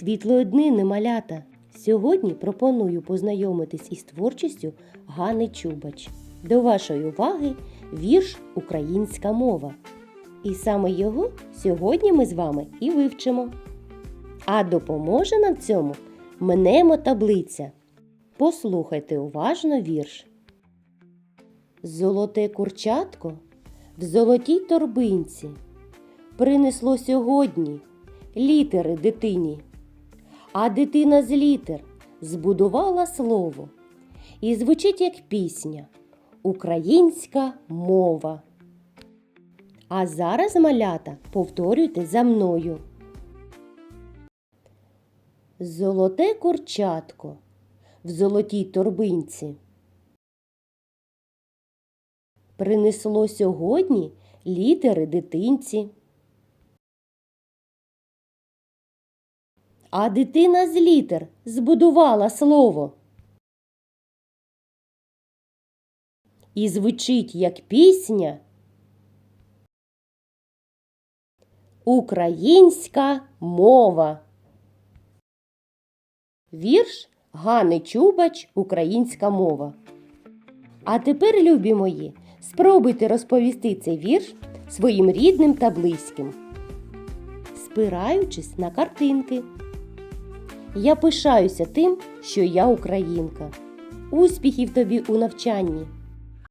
Світлої днини, малята! Сьогодні пропоную познайомитись із творчістю Гани Чубач. До вашої уваги вірш Українська мова. І саме його сьогодні ми з вами і вивчимо. А допоможе нам цьому мнемо таблиця. Послухайте уважно вірш. Золоте курчатко в золотій торбинці принесло сьогодні літери дитині. А дитина з літер збудувала слово і звучить як пісня Українська мова. А зараз, малята, повторюйте за мною. Золоте курчатко в золотій торбинці. Принесло сьогодні літери дитинці. А дитина з літер збудувала слово. І звучить як пісня. Українська мова. Вірш Гани Чубач Українська мова. А тепер, любі мої, спробуйте розповісти цей вірш своїм рідним та близьким, спираючись на картинки. Я пишаюся тим, що я українка. Успіхів тобі у навчанні!